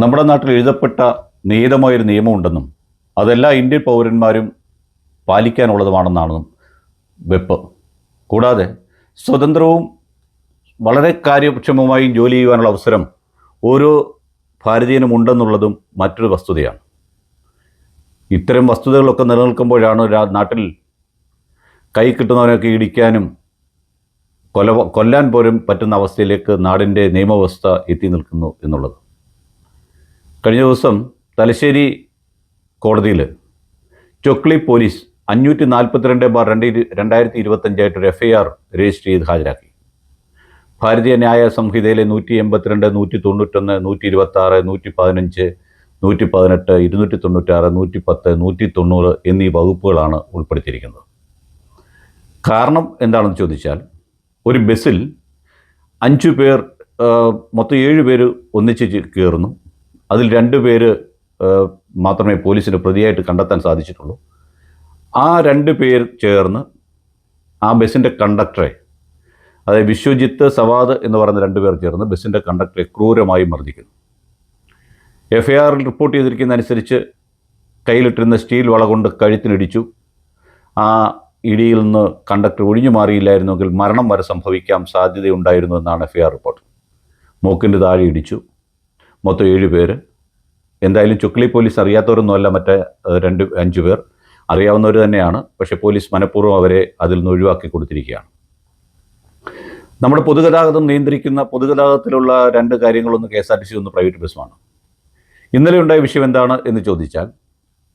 നമ്മുടെ നാട്ടിൽ എഴുതപ്പെട്ട നിയതമായൊരു നിയമമുണ്ടെന്നും അതെല്ലാ ഇന്ത്യൻ പൗരന്മാരും പാലിക്കാനുള്ളതുമാണെന്നാണ് വെപ്പ്. കൂടാതെ സ്വതന്ത്രവും വളരെ കാര്യക്ഷമമായും ജോലി ചെയ്യുവാനുള്ള അവസരം ഓരോ ഭാരതീയനും ഉണ്ടെന്നുള്ളതും മറ്റൊരു വസ്തുതയാണ്. ഇത്തരം വസ്തുതകളൊക്കെ നിലനിൽക്കുമ്പോഴാണ് നാട്ടിൽ കൈ കിട്ടുന്നവനൊക്കെ ഇടിക്കാനും കൊല കൊല്ലാൻ പോലും പറ്റുന്ന അവസ്ഥയിലേക്ക് നാടിന്റെ നിയമവ്യവസ്ഥ എത്തി നിൽക്കുന്നു എന്നുള്ളത്. കഴിഞ്ഞ ദിവസം തലശ്ശേരി കോടതിയിൽ ചൊക്ലി പോലീസ് അഞ്ഞൂറ്റി നാൽപ്പത്തിരണ്ട് ബാർ രണ്ട് രണ്ടായിരത്തി ഇരുപത്തഞ്ചായിട്ട് ഒരു എഫ്ഐആർ ആർ രജിസ്റ്റർ ചെയ്ത് ഹാജരാക്കി. ഭാരതീയ ന്യായ സംഹിതയിലെ നൂറ്റി എൺപത്തിരണ്ട് നൂറ്റി തൊണ്ണൂറ്റൊന്ന് നൂറ്റി ഇരുപത്തി ആറ് നൂറ്റി പതിനഞ്ച് നൂറ്റി പതിനെട്ട് ഇരുന്നൂറ്റി തൊണ്ണൂറ്റാറ് നൂറ്റി പത്ത് നൂറ്റി തൊണ്ണൂറ് എന്നീ വകുപ്പുകളാണ് ഉൾപ്പെടുത്തിയിരിക്കുന്നത്. കാരണം എന്താണെന്ന് ചോദിച്ചാൽ ഒരു ബസ്സിൽ അഞ്ചു പേർ മൊത്തം ഏഴ് പേര് ഒന്നിച്ച് കയറുന്നു. അതിൽ രണ്ട് പേര് മാത്രമേ പോലീസിന് പ്രതിയായിട്ട് കണ്ടെത്താൻ സാധിച്ചിട്ടുള്ളൂ. ആ രണ്ട് പേർ ചേർന്ന് ആ ബസ്സിന്റെ കണ്ടക്ടറെ അതായത് വിശ്വജിത്ത് സവാദ് എന്ന് പറയുന്ന രണ്ട് പേർ ചേർന്ന് ബസ്സിന്റെ കണ്ടക്ടറെ ക്രൂരമായി മർദ്ദിക്കുന്നു. എഫ് ഐ ആറിൽ റിപ്പോർട്ട് ചെയ്തിരിക്കുന്ന അനുസരിച്ച് കയ്യിലിട്ടിരുന്ന സ്റ്റീൽ വള കൊണ്ട് കഴുത്തിനിടിച്ചു ആ ഇടിയിൽ നിന്ന് കണ്ടക്ടർ ഒഴിഞ്ഞു മാറിയില്ലായിരുന്നുവെങ്കിൽ മരണം വരെ സംഭവിക്കാൻ സാധ്യതയുണ്ടായിരുന്നു എന്നാണ് എഫ് ഐ ആർ റിപ്പോർട്ട്. മൂക്കിന്റെ താഴെ ഇടിച്ചു. മൊത്തം ഏഴ് പേര്. എന്തായാലും ചുക്ലി പോലീസ് അറിയാത്തവരൊന്നുമല്ല മറ്റേ രണ്ട് അഞ്ച് പേർ. അറിയാവുന്നവർ തന്നെയാണ്. പക്ഷേ പോലീസ് മനഃപൂർവം അവരെ അതിൽ നിന്ന് ഒഴിവാക്കി കൊടുത്തിരിക്കുകയാണ്. നമ്മുടെ പൊതുഗതാഗതം നിയന്ത്രിക്കുന്ന പൊതുഗതാഗതത്തിലുള്ള രണ്ട് കാര്യങ്ങളൊന്ന് K S R T C ഒന്ന് പ്രൈവറ്റ് ബസ്സുമാണ്. ഇന്നലെ ഉണ്ടായ വിഷയം എന്താണ് എന്ന് ചോദിച്ചാൽ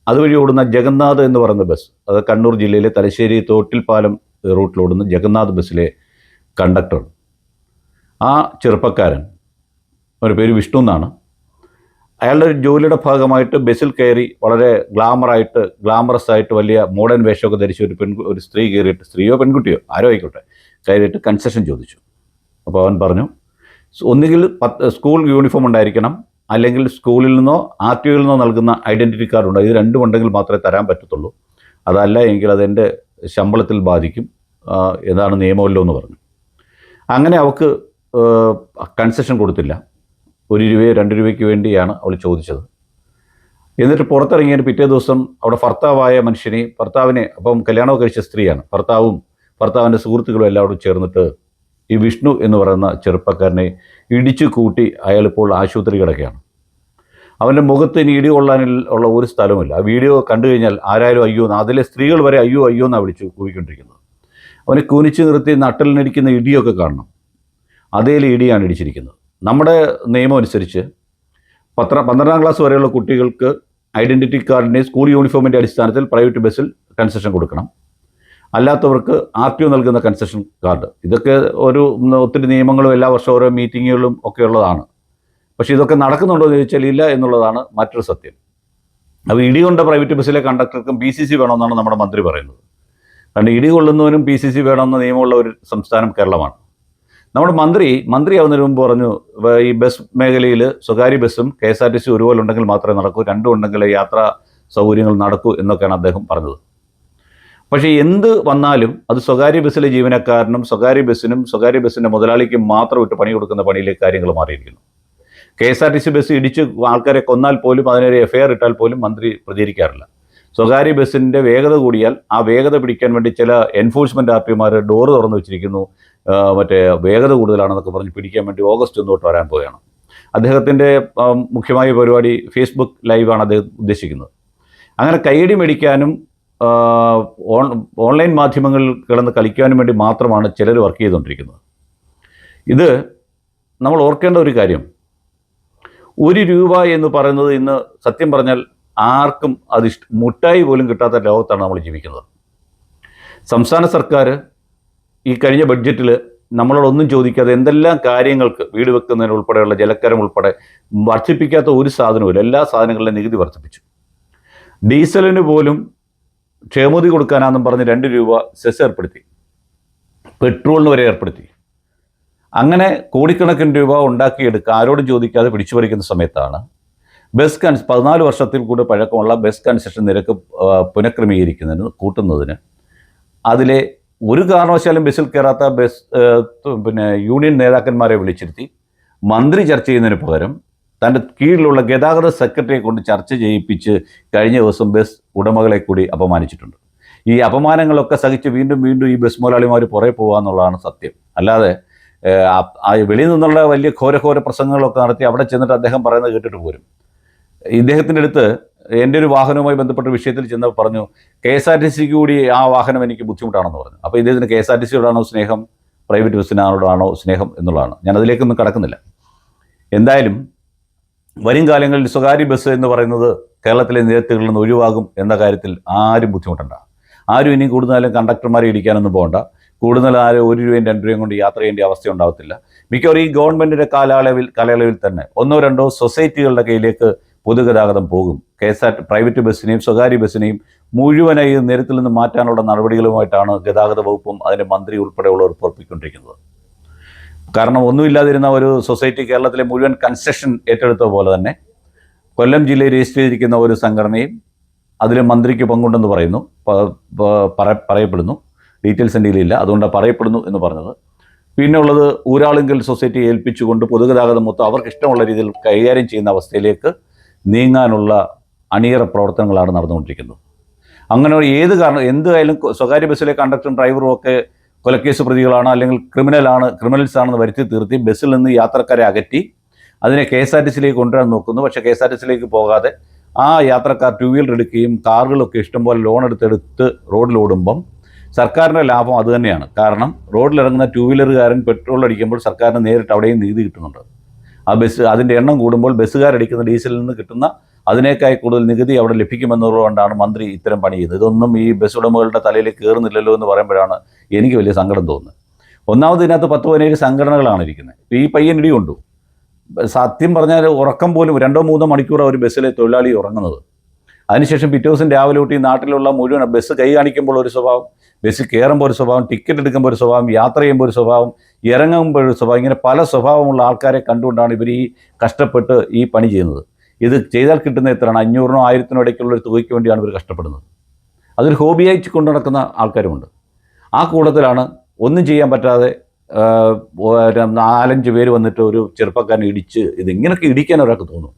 അതുവഴി ഓടുന്ന ജഗന്നാഥ് എന്ന് പറയുന്ന ബസ് അത് കണ്ണൂർ ജില്ലയിലെ തലശ്ശേരി തോട്ടിൽപ്പാലം റൂട്ടിലോടുന്ന ജഗന്നാഥ് ബസ്സിലെ കണ്ടക്ടർ. ആ ചെറുപ്പക്കാരൻ ഒരു പേര് വിഷ്ണു എന്നാണ്. അയാളുടെ ഒരു ജോലിയുടെ ഭാഗമായിട്ട് ബസ്സിൽ കയറി വളരെ ഗ്ലാമറായിട്ട് ഗ്ലാമറസ് ആയിട്ട് വലിയ മോഡേൺ വേഷമൊക്കെ ധരിച്ച ഒരു പെൺ ഒരു സ്ത്രീ കയറിയിട്ട് സ്ത്രീയോ പെൺകുട്ടിയോ ആരോ ആയിക്കോട്ടെ കയറിയിട്ട് കൺസെഷൻ ചോദിച്ചു. അപ്പോൾ അവൻ പറഞ്ഞു "സ് ഒന്നുകിൽ പത്ത് സ്കൂൾ യൂണിഫോം ഉണ്ടായിരിക്കണം അല്ലെങ്കിൽ സ്കൂളിൽ നിന്നോ ആർ ടി ഒയിൽ നിന്നോ നൽകുന്ന ഐഡന്റിറ്റി കാർഡ് ഉണ്ട്. ഇത് രണ്ടും ഉണ്ടെങ്കിൽ മാത്രമേ തരാൻ പറ്റത്തുള്ളൂ. അതല്ല എങ്കിൽ അതെന്റെ ശമ്പളത്തിൽ ബാധിക്കും. ഏതാണ് നിയമമല്ലോ എന്ന് പറഞ്ഞു. അങ്ങനെ അവൾക്ക് കൺസെഷൻ കൊടുത്തില്ല. ഒരു രൂപയോ രണ്ട് രൂപയ്ക്ക് വേണ്ടിയാണ് അവൾ ചോദിച്ചത്. എന്നിട്ട് പുറത്തിറങ്ങിയതിന് പിറ്റേ ദിവസം അവിടെ ഭർത്താവായ മനുഷ്യനെ ഭർത്താവിനെ അപ്പം കല്യാണം കഴിച്ച സ്ത്രീയാണ്. ഭർത്താവും ഭർത്താവിന്റെ സുഹൃത്തുക്കളും എല്ലാവരും ചേർന്നിട്ട് ഈ വിഷ്ണു എന്ന് പറയുന്ന ചെറുപ്പക്കാരനെ ഇടിച്ചു കൂട്ടി അയാളിപ്പോൾ ആശുപത്രി കിടക്കുകയാണ്. അവന്റെ മുഖത്ത് ഇനി ഇടി കൊള്ളാനിൽ ഉള്ള ഒരു സ്ഥലമില്ല ആ വീഡിയോ കണ്ടു കഴിഞ്ഞാൽ ആരായാലും അയ്യോ എന്ന് അതിലെ സ്ത്രീകൾ വരെ അയ്യോ അയ്യോ എന്നാണ് വിളിച്ചു കൂവിക്കൊണ്ടിരിക്കുന്നത്. അവനെ കുനിച്ച് നിർത്തി നട്ടലിനടിക്കുന്ന ഇടിയൊക്കെ കാണണം. അതേ ഇടിയാണ് ഇടിച്ചിരിക്കുന്നത്. നമ്മുടെ നിയമം അനുസരിച്ച് പത്ര പന്ത്രണ്ടാം ക്ലാസ് വരെയുള്ള കുട്ടികൾക്ക് ഐഡന്റിറ്റി കാർഡിന്റെ സ്കൂൾ യൂണിഫോമിന്റെ അടിസ്ഥാനത്തിൽ പ്രൈവറ്റ് ബസ്സിൽ കൺസെഷൻ കൊടുക്കണം. അല്ലാത്തവർക്ക് ആർ ടി ഒ നൽകുന്ന കൺസെഷൻ കാർഡ് ഇതൊക്കെ ഒരു ഒത്തിരി നിയമങ്ങളും എല്ലാ വർഷവും ഓരോ മീറ്റിങ്ങുകളും ഒക്കെ ഉള്ളതാണ്. പക്ഷേ ഇതൊക്കെ നടക്കുന്നുണ്ടോ എന്ന് ചോദിച്ചാൽ ഇല്ല എന്നുള്ളതാണ് മറ്റൊരു സത്യം. അപ്പോൾ ഇടി കൊണ്ട പ്രൈവറ്റ് ബസ്സിലെ കണ്ടക്ടർക്കും പി സി സി വേണമെന്നാണ് നമ്മുടെ മന്ത്രി പറയുന്നത്. കാരണം ഇടി കൊള്ളുന്നവനും പി സി സി വേണമെന്ന നിയമമുള്ള ഒരു സംസ്ഥാനം കേരളമാണ്. നമ്മുടെ മന്ത്രി മന്ത്രിയാവുന്നതിന് മുമ്പ് പറഞ്ഞു ഈ ബസ് മേഖലയിൽ സ്വകാര്യ ബസ്സും K S R T C ഒരുപോലെ ഉണ്ടെങ്കിൽ മാത്രമേ നടക്കൂ രണ്ടും ഉണ്ടെങ്കിൽ യാത്രാ സൗകര്യങ്ങൾ നടക്കൂ എന്നൊക്കെയാണ് അദ്ദേഹം പറഞ്ഞത്. പക്ഷേ എന്ത് വന്നാലും അത് സ്വകാര്യ ബസ്സിലെ ജീവനക്കാരനും സ്വകാര്യ ബസ്സിനും സ്വകാര്യ ബസ്സിന്റെ മുതലാളിക്കും മാത്രം ഇട്ട് പണി കൊടുക്കുന്ന പണിയിലേക്ക് കാര്യങ്ങൾ മാറിയിരിക്കുന്നു. K S R T C bus ഇടിച്ച് ആൾക്കാരെ കൊന്നാൽ പോലും അതിനൊരു എഫ് ഐ ആർ ഇട്ടാൽ പോലും മന്ത്രി പ്രതികരിക്കാറില്ല. സ്വകാര്യ ബസ്സിന്റെ വേഗത കൂടിയാൽ ആ വേഗത പിടിക്കാൻ വേണ്ടി ചില എൻഫോഴ്സ്മെന്റ് ആർ പിമാർ ഡോറ് തുറന്നു വെച്ചിരിക്കുന്നു. മറ്റേ വേഗത കൂടുതലാണെന്നൊക്കെ പറഞ്ഞ് പിടിക്കാൻ വേണ്ടി ഓഗസ്റ്റ് ഒന്ന് തൊട്ട് വരാൻ പോവുകയാണ്. അദ്ദേഹത്തിന്റെ മുഖ്യമായ പരിപാടി ഫേസ്ബുക്ക് ലൈവാണ് അദ്ദേഹം ഉദ്ദേശിക്കുന്നത്. അങ്ങനെ കൈയടി മേടിക്കാനും ഓൺ ഓൺലൈൻ മാധ്യമങ്ങളിൽ കിടന്ന് കളിക്കാനും വേണ്ടി മാത്രമാണ് ചിലർ വർക്ക് ചെയ്തുകൊണ്ടിരിക്കുന്നത്. ഇത് നമ്മൾ ഓർക്കേണ്ട ഒരു കാര്യം. ഒരു രൂപ എന്ന് പറയുന്നത് ഇന്ന് സത്യം പറഞ്ഞാൽ ആർക്കും അത് ഇഷ്ട മുട്ടായി പോലും കിട്ടാത്ത ലോകത്താണ് നമ്മൾ ജീവിക്കുന്നത്. സംസ്ഥാന സർക്കാർ ഈ കഴിഞ്ഞ ബഡ്ജറ്റിൽ നമ്മളോടൊന്നും ചോദിക്കാതെ എന്തെല്ലാം കാര്യങ്ങൾക്ക് വീട് വെക്കുന്നതിന് ഉൾപ്പെടെയുള്ള ജലക്കരം ഉൾപ്പെടെ വർദ്ധിപ്പിക്കാത്ത ഒരു സാധനവുമില്ല. എല്ലാ സാധനങ്ങളിലും നികുതി വർദ്ധിപ്പിച്ചു. ഡീസലിന് പോലും ക്ഷേമതി കൊടുക്കാനാണെന്നും പറഞ്ഞ് രണ്ട് രൂപ സെസ് ഏർപ്പെടുത്തി. പെട്രോളിന് വരെ ഏർപ്പെടുത്തി. അങ്ങനെ കോടിക്കണക്കിന് രൂപ ഉണ്ടാക്കിയെടുക്കുക ആരോടും ചോദിക്കാതെ പിടിച്ചു പറിക്കുന്ന സമയത്താണ് ബസ് കൺ പതിനാല് വർഷത്തിൽ കൂടെ പഴക്കമുള്ള ബസ് കൺസെഷൻ നിരക്ക് പുനഃക്രമീകരിക്കുന്നതിന് കൂട്ടുന്നതിന് അതിലെ ഒരു കാരണവശാലും ബസ്സിൽ കയറാത്ത ബസ് പിന്നെ യൂണിയൻ നേതാക്കന്മാരെ വിളിച്ചിരുത്തി. മന്ത്രി ചർച്ച ചെയ്യുന്നതിന് പകരം തന്റെ കീഴിലുള്ള ഗതാഗത സെക്രട്ടറിയെ കൊണ്ട് ചർച്ച ചെയ്യിപ്പിച്ച് കഴിഞ്ഞ ദിവസം ബസ് ഉടമകളെ കൂടി അപമാനിച്ചിട്ടുണ്ട്. ഈ അപമാനങ്ങളൊക്കെ സഹിച്ച് വീണ്ടും വീണ്ടും ഈ ബസ് മുതലാളിമാർ പുറകെ പോകുക എന്നുള്ളതാണ് സത്യം. അല്ലാതെ വെളിയിൽ നിന്നുള്ള വലിയ ഘോരഘോര പ്രസംഗങ്ങളൊക്കെ നടത്തി അവിടെ ചെന്നിട്ട് അദ്ദേഹം പറയുന്നത് കേട്ടിട്ട് പോരും. ഇദ്ദേഹത്തിന്റെ അടുത്ത് എന്റെ ഒരു വാഹനവുമായി ബന്ധപ്പെട്ട വിഷയത്തിൽ ചെന്ന് പറഞ്ഞു കെ എസ് ആർ ടി സിക്ക് കൂടി ആ വാഹനം എനിക്ക് ബുദ്ധിമുട്ടാണെന്ന് പറഞ്ഞു. അപ്പോൾ ഇദ്ദേഹത്തിന് കെ എസ് ആർ ടി സിയോടാണോ സ്നേഹം പ്രൈവറ്റ് ബസ്സിനോടാണോ സ്നേഹം എന്നുള്ളതാണ്. ഞാൻ അതിലേക്കൊന്നും കടക്കുന്നില്ല. എന്തായാലും വരും കാലങ്ങളിൽ സ്വകാര്യ ബസ് എന്ന് പറയുന്നത് കേരളത്തിലെ നിരത്തുകളിൽ നിന്ന് ഒഴിവാകും എന്ന കാര്യത്തിൽ ആരും ബുദ്ധിമുട്ടണ്ട. ആരും ഇനി കൂടുതലും കണ്ടക്ടർമാരെ ഇടിക്കാനൊന്നും പോകണ്ട. കൂടുതൽ ആരും ഒരു രൂപയും രണ്ട് രൂപയും കൊണ്ട് യാത്ര ചെയ്യേണ്ട അവസ്ഥ ഉണ്ടാകത്തില്ല മിക്കവാറും ഈ ഗവൺമെന്റിന്റെ കാലയളവിൽ കാലയളവിൽ തന്നെ ഒന്നോ രണ്ടോ സൊസൈറ്റികളുടെ കയ്യിലേക്ക് പൊതുഗതാഗതം പോകും. കെ എസ് ആർ പ്രൈവറ്റ് ബസ്സിനെയും സ്വകാര്യ ബസ്സിനെയും മുഴുവനായി നിരത്തിൽ നിന്ന് മാറ്റാനുള്ള നടപടികളുമായിട്ടാണ് ഗതാഗത വകുപ്പും അതിന്റെ മന്ത്രി ഉൾപ്പെടെയുള്ളവർ പുറപ്പിക്കൊണ്ടിരിക്കുന്നത്. കാരണം ഒന്നുമില്ലാതിരുന്ന ഒരു സൊസൈറ്റി കേരളത്തിലെ മുഴുവൻ കൺസ്ട്രക്ഷൻ ഏറ്റെടുത്ത പോലെ തന്നെ കൊല്ലം ജില്ലയിൽ രജിസ്റ്റർ ചെയ്തിരിക്കുന്ന ഒരു സംഘടനയും അതിൽ മന്ത്രിക്ക് പങ്കുണ്ടെന്ന് പറയുന്നു. പറയപ്പെടുന്നു. ഡീറ്റെയിൽസ് എന്റെ അതുകൊണ്ട് പറയപ്പെടുന്നു എന്ന് പറഞ്ഞത്. പിന്നെ ഉള്ളത് ഊരാളുങ്കൽ സൊസൈറ്റി ഏൽപ്പിച്ചുകൊണ്ട് പൊതുഗതാഗതം മൊത്തം അവർക്ക് ഇഷ്ടമുള്ള രീതിയിൽ കൈകാര്യം ചെയ്യുന്ന അവസ്ഥയിലേക്ക് നീങ്ങാനുള്ള അണിയറ പ്രവർത്തനങ്ങളാണ് നടന്നുകൊണ്ടിരിക്കുന്നത്. അങ്ങനെ ഏത് കാരണം എന്തായാലും സ്വകാര്യ ബസ്സിലെ കണ്ടക്ടറും ഡ്രൈവറും ഒക്കെ കൊലക്കേസ് പ്രതികളാണ് അല്ലെങ്കിൽ ക്രിമിനലാണ് ക്രിമിനൽസ് ആണെന്ന് വരുത്തി തീർത്തി ബസ്സിൽ നിന്ന് യാത്രക്കാരെ അകറ്റി അതിനെ കെ എസ് ആർ ടി സിയിലേക്ക് കൊണ്ടുവരാൻ നോക്കുന്നു. പക്ഷേ കെ എസ് ആർ ടി സിയിലേക്ക് പോകാതെ ആ യാത്രക്കാർ ടു വീലർ എടുക്കുകയും കാറുകളൊക്കെ ഇഷ്ടംപോലെ ലോൺ എടുത്തെടുത്ത് റോഡിൽ ഓടുമ്പം സർക്കാരിന്റെ ലാഭം അതുതന്നെയാണ് കാരണം റോഡിലിറങ്ങുന്ന ടു വീലറുകാരൻ പെട്രോൾ അടിക്കുമ്പോൾ സർക്കാരിന് നേരിട്ട് അവിടെയും നീതി കിട്ടുന്നുണ്ട്. ആ ബസ് അതിന്റെ എണ്ണം കൂടുമ്പോൾ ബസ്സുകാരടിക്കുന്ന ഡീസലിൽ നിന്ന് കിട്ടുന്ന അതിനേക്കായി കൂടുതൽ നികുതി അവിടെ ലഭിക്കുമെന്നുള്ളതുകൊണ്ടാണ് മന്ത്രി ഇത്തരം പണി ചെയ്യുന്നത് ഇതൊന്നും ഈ ബസ് ഉടമകളുടെ തലയിൽ കയറുന്നില്ലല്ലോ എന്ന് പറയുമ്പോഴാണ് എനിക്ക് വലിയ സങ്കടം തോന്നുന്നത്. ഒന്നാമത് ഇതിനകത്ത് പത്ത് പതിനേഴ് സംഘടനകളാണ് ഇരിക്കുന്നത്. ഈ പയ്യൻ ഇടിയുണ്ടു സത്യം പറഞ്ഞാൽ ഉറക്കം പോലും രണ്ടോ മൂന്നോ മണിക്കൂർ ഒരു ബസ്സിലെ തൊഴിലാളി ഉറങ്ങുന്നത്. അതിനുശേഷം പിറ്റേ ദിവസം രാവിലെ തൊട്ട് നാട്ടിലുള്ള മുഴുവൻ ബസ് കൈ കാണിക്കുമ്പോൾ ഒരു സ്വഭാവം ബസ് കയറുമ്പോൾ ഒരു സ്വഭാവം ടിക്കറ്റ് എടുക്കുമ്പോൾ ഒരു സ്വഭാവം യാത്ര ചെയ്യുമ്പോൾ ഒരു സ്വഭാവം ഇറങ്ങുമ്പോൾ ഒരു സ്വഭാവം ഇങ്ങനെ പല സ്വഭാവമുള്ള ആൾക്കാരെ കണ്ടുകൊണ്ടാണ് ഇവർ ഈ കഷ്ടപ്പെട്ട് ഈ പണി ചെയ്യുന്നത്. ഇത് ചെയ്താൽ കിട്ടുന്ന എത്രയാണ്? അഞ്ഞൂറിനോ ആയിരത്തിനോ ഇടയ്ക്കുള്ള ഒരു തുകയ്ക്ക് വേണ്ടിയാണ് ഇവർ കഷ്ടപ്പെടുന്നത്. അതൊരു ഹോബിയായിട്ട് കൊണ്ടു നടക്കുന്ന ആൾക്കാരുമുണ്ട്. ആ കൂട്ടത്തിലാണ് ഒന്നും ചെയ്യാൻ പറ്റാതെ നാലഞ്ച് പേര് വന്നിട്ട് ഒരു ചെറുപ്പക്കാരനെ ഇടിച്ച് ഇത് ഇടിക്കാൻ ഒരാൾക്ക് തോന്നും.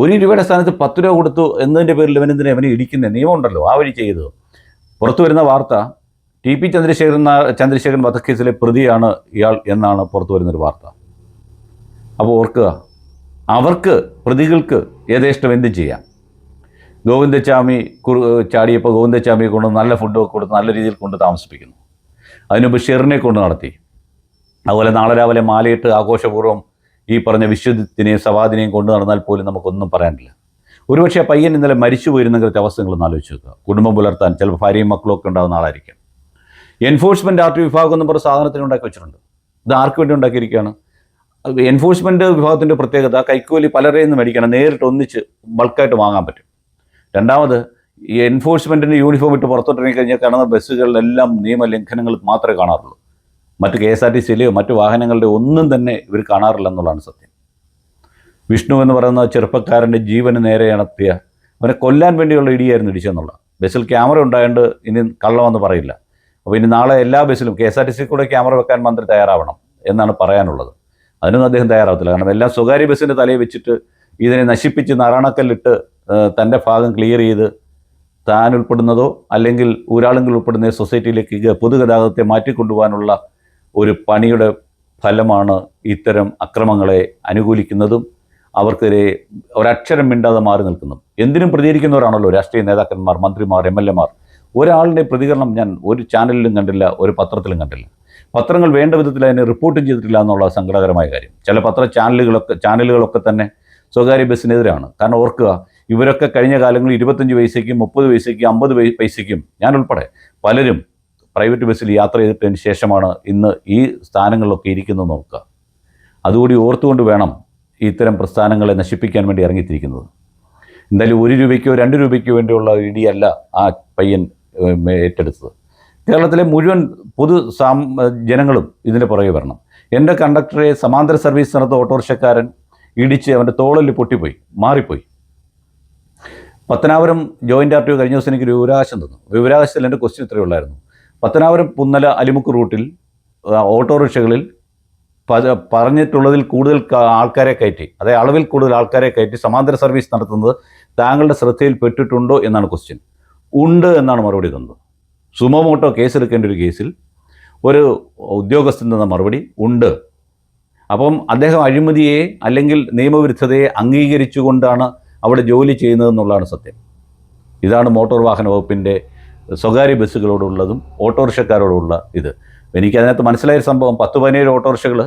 ഒരു രൂപയുടെ സ്ഥാനത്ത് പത്ത് രൂപ കൊടുത്തു എന്നതിന്റെ പേരിൽ ഇവനെന്തിനാ ഇവനെ ഇടിക്കുന്ന? നിയമമുണ്ടല്ലോ ആ വഴി ചെയ്തത്. പുറത്തു വരുന്ന വാർത്ത ടി പി ചന്ദ്രശേഖരൻ ചന്ദ്രശേഖരൻ വധക്കേസിലെ പ്രതിയാണ് ഇയാൾ എന്നാണ് പുറത്തു വരുന്നൊരു വാർത്ത. അപ്പോൾ ഓർക്കുക അവർക്ക് പ്രതികൾക്ക് യഥേഷ്ടം എന്തും ചെയ്യാം. ഗോവിന്ദച്ചാമി ചാടിയപ്പോൾ ഗോവിന്ദച്ചാമിയെ കൊണ്ട് നല്ല ഫുഡൊക്കെ കൊടുത്ത് നല്ല രീതിയിൽ കൊണ്ട് താമസിപ്പിക്കുന്നു. അതിനുമുമ്പ് ഷെറിനെ കൊണ്ട് നടത്തി. അതുപോലെ നാളെ രാവിലെ മാലയിട്ട് ആഘോഷപൂർവം ഈ പറഞ്ഞ വിശ്വദിത്തിനെയും സവാദിനെയും കൊണ്ടു നടന്നാൽ പോലും നമുക്കൊന്നും പറയാനില്ല. ഒരുപക്ഷെ പയ്യൻ ഇന്നലെ മരിച്ചു പോയിരുന്നെങ്കിലത്തെ അവസ്ഥകളൊന്ന് ആലോചിച്ച് നോക്കുക. കുടുംബം പുലർത്താൻ ചിലപ്പോൾ ഭാര്യയും മക്കളൊക്കെ ഉണ്ടാകുന്ന ആളായിരിക്കും. എൻഫോഴ്സ്മെന്റ് ആർട്ട് വിഭാഗം എന്ന് പറഞ്ഞ സാധനത്തിന് ഉണ്ടാക്കി വെച്ചിട്ടുണ്ട്. ഇത് ആർക്ക് വേണ്ടി ഉണ്ടാക്കിയിരിക്കുകയാണ്? എൻഫോഴ്സ്മെന്റ് വിഭാഗത്തിന്റെ പ്രത്യേകത കൈക്കൂലി പലരെയും നിന്ന് മേടിക്കണം. നേരിട്ട് ഒന്നിച്ച് ബൾക്കായിട്ട് വാങ്ങാൻ പറ്റും. രണ്ടാമത് ഈ എൻഫോഴ്സ്മെന്റിന്റെ യൂണിഫോം ഇട്ട് പുറത്തോട്ടിറങ്ങി കഴിഞ്ഞാൽ കാണുന്ന ബസ്സുകളിലെല്ലാം നിയമലംഘനങ്ങൾ മാത്രമേ കാണാറുള്ളൂ. മറ്റ് കെ എസ് ആർ ടി സിയിലെയോ മറ്റു വാഹനങ്ങളുടെ ഒന്നും തന്നെ ഇവർ കാണാറില്ല എന്നുള്ളതാണ് സത്യം. വിഷ്ണു എന്ന് പറയുന്ന ചെറുപ്പക്കാരന്റെ ജീവന് നേരെ നടത്തിയ അവനെ കൊല്ലാൻ വേണ്ടിയുള്ള ഇടിയായിരുന്നു ഇടിച്ചെന്നുള്ള. ബസ്സിൽ ക്യാമറ ഉണ്ടായതുകൊണ്ട് ഇനി കള്ളമെന്ന് പറയില്ല. അപ്പോൾ ഇനി നാളെ എല്ലാ ബസ്സിലും K S R T C കൂടെ ക്യാമറ വെക്കാൻ മന്ത്രി തയ്യാറാവണം എന്നാണ് പറയാനുള്ളത്. അതിനൊന്നും അദ്ദേഹം തയ്യാറാവത്തില്ല. കാരണം എല്ലാം സ്വകാര്യ ബസ്സിന്റെ തലയിൽ വെച്ചിട്ട് ഇതിനെ നശിപ്പിച്ച് നാരായണക്കല്ലിട്ട് തന്റെ ഭാഗം ക്ലിയർ ചെയ്ത് താൻ ഉൾപ്പെടുന്നതോ അല്ലെങ്കിൽ ഊരാളുകൾ ഉൾപ്പെടുന്ന സൊസൈറ്റിയിലേക്ക് പൊതുഗതാഗതത്തെ മാറ്റിക്കൊണ്ടുപോകാനുള്ള ഒരു പണിയുടെ ഫലമാണ് ഇത്തരം അക്രമങ്ങളെ അനുകൂലിക്കുന്നതും അവർക്കെതിരെ ഒരക്ഷരം മിണ്ടാതെ മാറി നിൽക്കുന്നു. എന്തിനും പ്രതികരിക്കുന്നവരാണല്ലോ രാഷ്ട്രീയ നേതാക്കന്മാർ മന്ത്രിമാർ എം എൽ എമാർ. ഒരാളുടെ പ്രതികരണം ഞാൻ ഒരു ചാനലിലും കണ്ടില്ല ഒരു പത്രത്തിലും കണ്ടില്ല. പത്രങ്ങൾ വേണ്ട വിധത്തിൽ അതിനെ റിപ്പോർട്ടും ചെയ്തിട്ടില്ല എന്നുള്ള സങ്കടകരമായ കാര്യം. ചില പത്ര ചാനലുകളൊക്കെ ചാനലുകളൊക്കെ തന്നെ സ്വകാര്യ ബസ്സിനെതിരാണ്. കാരണം ഓർക്കുക ഇവരൊക്കെ കഴിഞ്ഞ കാലങ്ങളിൽ ഇരുപത്തഞ്ച് പൈസയ്ക്കും മുപ്പത് പൈസയ്ക്കും അമ്പത് പൈസയ്ക്കും ഞാൻ ഉൾപ്പെടെ പലരും പ്രൈവറ്റ് ബസ്സിൽ യാത്ര ചെയ്തിട്ടതിന് ശേഷമാണ് ഇന്ന് ഈ സ്ഥാനങ്ങളിലൊക്കെ ഇരിക്കുന്നത് നോക്കുക. അതുകൂടി ഓർത്തുകൊണ്ട് വേണം ഇത്തരം പ്രസ്ഥാനങ്ങളെ നശിപ്പിക്കാൻ വേണ്ടി ഇറങ്ങിത്തിരിക്കുന്നത്. എന്തായാലും ഒരു രൂപയ്ക്കോ രണ്ട് രൂപയ്ക്കോ വേണ്ടിയുള്ള ഇടിയല്ല ആ പയ്യൻ ഏറ്റെടുത്തത്. കേരളത്തിലെ മുഴുവൻ പൊതു സാം ജനങ്ങളും ഇതിന്റെ പുറകെ വരണം. എന്റെ കണ്ടക്ടറെ സമാന്തര സർവീസ് നടത്ത ഓട്ടോറിക്ഷക്കാരൻ ഇടിച്ച് അവന്റെ തോളിൽ പൊട്ടിപ്പോയി മാറിപ്പോയി. പത്തനാപുരം ജോയിന്റ് ആർ ടി കഴിഞ്ഞ ദിവസം എനിക്ക് ഒരു വിവരാവകാശം തന്നു. വിവരാകാശത്തിൽ എന്റെ ക്വസ്റ്റ്യൻ ഇത്രയേ ഉള്ളായിരുന്നു. പത്തനാപുരം പുന്നല അലിമുക്ക് റൂട്ടിൽ ഓട്ടോറിക്ഷകളിൽ പറഞ്ഞിട്ടുള്ളതിൽ കൂടുതൽ ആൾക്കാരെ കയറ്റി. അതായത് അളവിൽ കൂടുതൽ ആൾക്കാരെ കയറ്റി സമാന്തര സർവീസ് നടത്തുന്നത് താങ്കളുടെ ശ്രദ്ധയിൽപ്പെട്ടിട്ടുണ്ടോ എന്നാണ് ക്വസ്റ്റ്യൻ ഉണ്ട് എന്നാണ് മറുപടി തന്നത്. സുമോമോട്ടോ കേസെടുക്കേണ്ട ഒരു കേസിൽ ഒരു ഉദ്യോഗസ്ഥൻ തന്ന മറുപടി ഉണ്ട്. അപ്പം അദ്ദേഹം അഴിമതിയെ അല്ലെങ്കിൽ നിയമവിരുദ്ധതയെ അംഗീകരിച്ചുകൊണ്ടാണ് അവിടെ ജോലി ചെയ്യുന്നതെന്നുള്ളതാണ് സത്യം. ഇതാണ് മോട്ടോർ വാഹന വകുപ്പിന്റെ സ്വകാര്യ ബസ്സുകളോടുള്ളതും ഓട്ടോറിക്ഷക്കാരോടുള്ള ഇത്. എനിക്ക് അതിനകത്ത് മനസ്സിലായ സംഭവം പത്ത് പതിനേഴ് ഓട്ടോറിക്ഷകൾ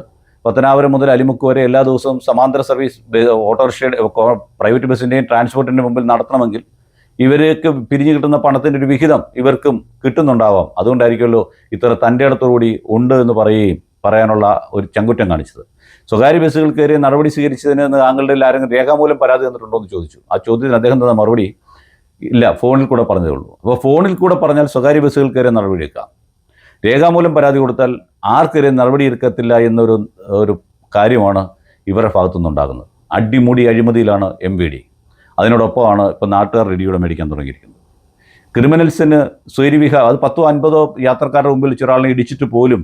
പത്തനാപുരം മുതൽ അലിമുക്ക് വരെ എല്ലാ ദിവസവും സമാന്തര സർവീസ് ഓട്ടോറിക്ഷയുടെ പ്രൈവറ്റ് ബസ്സിന്റെയും ട്രാൻസ്പോർട്ടിന്റെ മുമ്പിൽ നടത്തണമെങ്കിൽ ഇവർക്ക് പിരിഞ്ഞു കിട്ടുന്ന പണത്തിന്റെ ഒരു വിഹിതം ഇവർക്കും കിട്ടുന്നുണ്ടാവാം. അതുകൊണ്ടായിരിക്കുമല്ലോ ഇത്ര തന്റെ അടുത്തോടുകൂടി ഉണ്ട് എന്ന് പറയുകയും പറയാനുള്ള ഒരു ചങ്കുറ്റം കാണിച്ചത്. സ്വകാര്യ ബസ്സുകൾക്കെതിരെ നടപടി സ്വീകരിച്ചതിന് താങ്കളുടെ ആരെങ്കിലും രേഖാമൂലം പരാതി തന്നിട്ടുണ്ടോ എന്ന് ചോദിച്ചു. ആ ചോദ്യത്തിന് അദ്ദേഹം തന്ന മറുപടി ഇല്ല ഫോണിൽ കൂടെ പറഞ്ഞതേ ഉള്ളൂ. അപ്പോൾ ഫോണിൽ കൂടെ പറഞ്ഞാൽ സ്വകാര്യ ബസ്സുകൾക്കെതിരെ നടപടിയെടുക്കാം രേഖാമൂലം പരാതി കൊടുത്താൽ ആർക്കെതിരെ നടപടിയെടുക്കത്തില്ല എന്നൊരു ഒരു കാര്യമാണ് ഇവരുടെ ഭാഗത്തുനിന്നുണ്ടാകുന്നത്. അടിമുടി അഴിമതിയിലാണ് എം വി ഡി അതിനോടൊപ്പമാണ് ഇപ്പോൾ നാട്ടുകാർ റെഡിയോടെ മേടിക്കാൻ തുടങ്ങിയിരിക്കുന്നത്. ക്രിമിനൽസിന് സ്വൈരിവിഹ അത് പത്തോ അൻപതോ യാത്രക്കാരുടെ മുമ്പിൽ ഒരാളിനെ ഇടിച്ചിട്ട് പോലും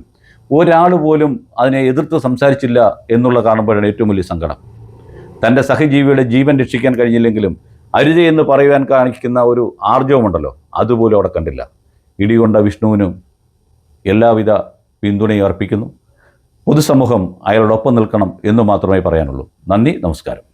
ഒരാൾ പോലും അതിനെ എതിർത്ത് സംസാരിച്ചില്ല എന്നുള്ള കാണുമ്പോഴാണ് ഏറ്റവും വലിയ സങ്കടം. തന്റെ സഹജീവിയുടെ ജീവൻ രക്ഷിക്കാൻ കഴിഞ്ഞില്ലെങ്കിലും അരുത് എന്ന് പറയുവാൻ കാണിക്കുന്ന ഒരു ആർജവമുണ്ടല്ലോ അതുപോലും അവിടെ കണ്ടില്ല. ഇടികൊണ്ട വിഷ്ണുവിനും എല്ലാവിധ പിന്തുണയും അർപ്പിക്കുന്നു. പൊതുസമൂഹം അയാളോടൊപ്പം നിൽക്കണം എന്ന് മാത്രമേ പറയാനുള്ളൂ. നന്ദി നമസ്കാരം.